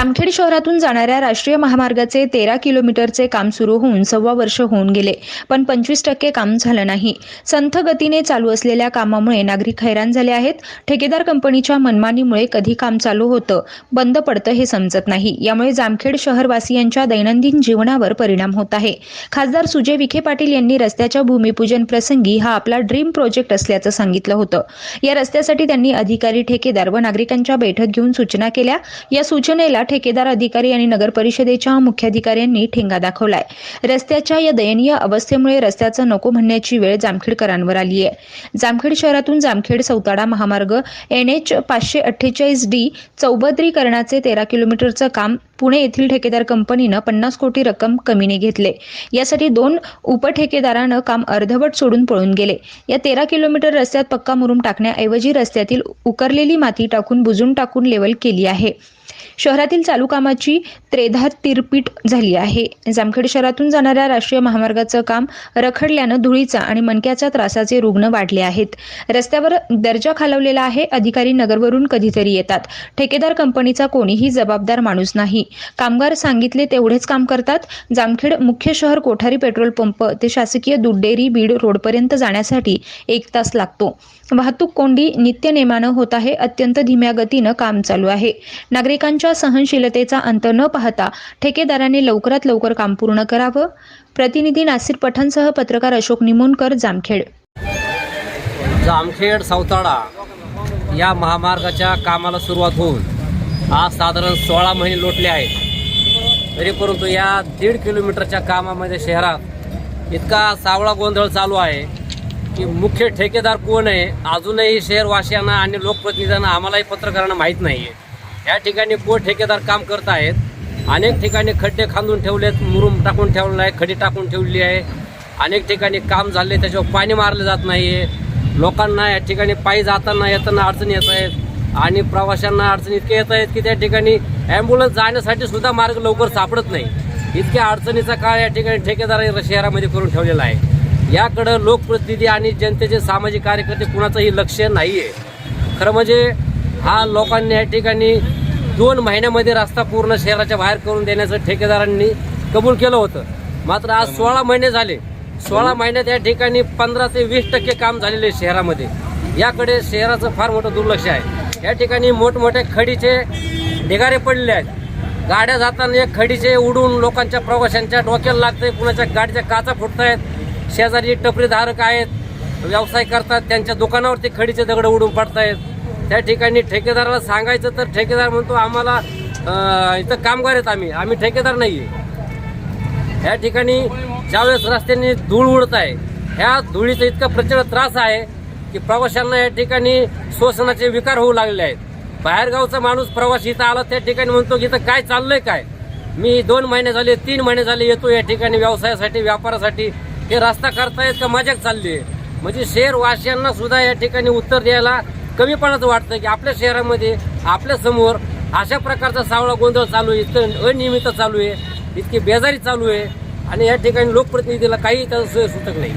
जामखेड शहरातून जाणाऱ्या राष्ट्रीय महामार्गाचे तेरा किलोमीटरचे काम सुरू होऊन सव्वा वर्ष होऊन गेले पण पंचवीस टक्के काम झालं नाही. संथ गतीने चालू असलेल्या कामामुळे नागरिक हैराण झाले आहेत. ठेकेदार कंपनीच्या मनमानीमुळे कधी काम चालू होतं बंद पडतं हे समजत नाही. यामुळे जामखेड शहरवासियांच्या दैनंदिन जीवनावर परिणाम होत आहे. खासदार सुजय विखे पाटील यांनी रस्त्याच्या भूमिपूजन प्रसंगी हा आपला ड्रीम प्रोजेक्ट असल्याचं सांगितलं होतं. या रस्त्यासाठी त्यांनी अधिकारी ठेकेदार व नागरिकांच्या बैठक घेऊन सूचना केल्या. या सूचनेला ठेकेदार अधिकारी आणि नगर परिषदेच्या मुख्याधिकाऱ्यांनी ठेंगा दाखवलाय. रस्त्याच्या या दयनीय अवस्थेमुळे रस्त्याचं नको म्हणण्याची वेळ जामखेडकरांवर आली आहे. जामखेड शहरातून जामखेड सौताडा महामार्ग एन एच पाचशे अठ्ठेचाळीस डी चौबद्रीकरणाचे तेरा किलोमीटरचं काम पुणे येथील ठेकेदार कंपनीनं पन्नास कोटी रक्कम कमीने घेतले. यासाठी दोन उपठेकेदारानं काम अर्धवट सोडून पळून गेले. या तेरा किलोमीटर रस्त्यात पक्का मुरुम टाकण्याऐवजी रस्त्यातील उकरलेली माती टाकून बुजून टाकून लेवल केली आहे. शहरातील चालू कामाची त्रेधा तिरपीट झाली आहे. जामखेड शहरातून जाणाऱ्या राष्ट्रीय महामार्गाचं काम रखडल्यानं धुळीचा आणि मणक्याच्या त्रासाचे रुग्ण वाढले आहेत. रस्त्यावर दर्जा खालवलेला आहे. अधिकारी नगरवरून कधीतरी येतात. ठेकेदार कंपनीचा कोणीही जबाबदार माणूस नाही. कामगार सांगितले तेवढेच काम करतात. जामखेड मुख्य शहर कोठारी पेट्रोल पंप ते शासकीय दूध बीड रोडपर्यंत जाण्यासाठी एक तास लागतो. वाहतूक कोंडी नित्य नेमानं होत आहे. अत्यंत धीम्या गतीनं काम चालू आहे. नागरिकांच्या सहनशीलतेचा अंत न पाहता ठेकेदाराने लवकरात लवकर काम पूर्ण करावं. प्रतिनिधी नासिर पठाणसह पत्रकार अशोक निमोणकर जामखेड. जामखेड सावताळा या महामार्गाच्या कामाला सुरुवात होऊन आज साधारण सोळा महिने लोटले आहेत. तरी परंतु या दीड किलोमीटरच्या कामामध्ये शहरात इतका सावळा गोंधळ चालू आहे की मुख्य ठेकेदार कोण आहे? अजूनही शहरवासियांना आणि लोकप्रतिनिधींना आम्हालाही पत्रकारांना माहीत नाही आहे या ठिकाणी कोण ठेकेदार काम करत आहेत. अनेक ठिकाणी खड्डे खांदून ठेवलेत मुरुम टाकून ठेवलेलं आहे खडी टाकून ठेवली आहे. अनेक ठिकाणी काम झाले त्याच्यावर पाणी मारलं जात नाही आहे लोकांना या ठिकाणी पायी जाताना येताना अडचणी येत आहेत. आणि प्रवाशांना अडचणी इतके येत आहेत की त्या ठिकाणी ॲम्ब्युलन्स जाण्यासाठी सुद्धा मार्ग लवकर सापडत नाही. इतक्या अडचणीचा काळ या ठिकाणी ठेकेदार शहरामध्ये करून ठेवलेला आहे. याकडं लोकप्रतिनिधी आणि जनतेचे सामाजिक कार्यकर्ते कुणाचंही लक्ष नाही आहे खरं म्हणजे हा लोकांनी या ठिकाणी दोन महिन्यामध्ये रस्ता पूर्ण शहराच्या बाहेर करून देण्याचं ठेकेदारांनी कबूल केलं होतं. मात्र आज सोळा महिने झाले. सोळा महिन्यात या ठिकाणी पंधरा ते वीस टक्के काम झालेले शहरामध्ये. याकडे शहराचं फार मोठं दुर्लक्ष आहे. या ठिकाणी मोठमोठे खडीचे ढिगारे पडलेले आहेत. गाड्या जाताना एक खडीचे उडून लोकांच्या प्रवाशांच्या डोक्याला लागतंय कुणाच्या गाडीच्या काचा फुटत आहेत शेजारी टपरीधारक आहेत व्यवसाय करतात त्यांच्या दुकानावरती खडीचे दगड उडून पडतायत. त्या ठिकाणी ठेकेदाराला सांगायचं तर ठेकेदार म्हणतो आम्हाला इथं कामगार आहेत आम्ही. आम्ही ठेकेदार नाही आहे या ठिकाणी ज्यावेळेस रस्त्याने धूळ उडत आहे ह्या धुळीचा इतका प्रचंड त्रास आहे की प्रवाशांना या ठिकाणी श्वसनाचे विकार होऊ लागले आहेत. बाहेरगावचा माणूस प्रवासी इथं आला त्या ठिकाणी म्हणतो की इथं काय चाललंय काय? मी दोन महिने झाले तीन महिने झाले येतो या ठिकाणी व्यवसायासाठी व्यापारासाठी. हे रस्ता करतायत का मजाक चालली आहे? म्हणजे शहरवासियांना सुद्धा या ठिकाणी उत्तर द्यायला कमीपणाचं वाटतं की आपल्या शहरामध्ये आपल्यासमोर अशा प्रकारचा सावळा गोंधळ चालू आहे इतकं अनियमित चालू आहे इतकी बेजारी चालू आहे. आणि या ठिकाणी लोकप्रतिनिधीला काही त्याचं सोय नाही.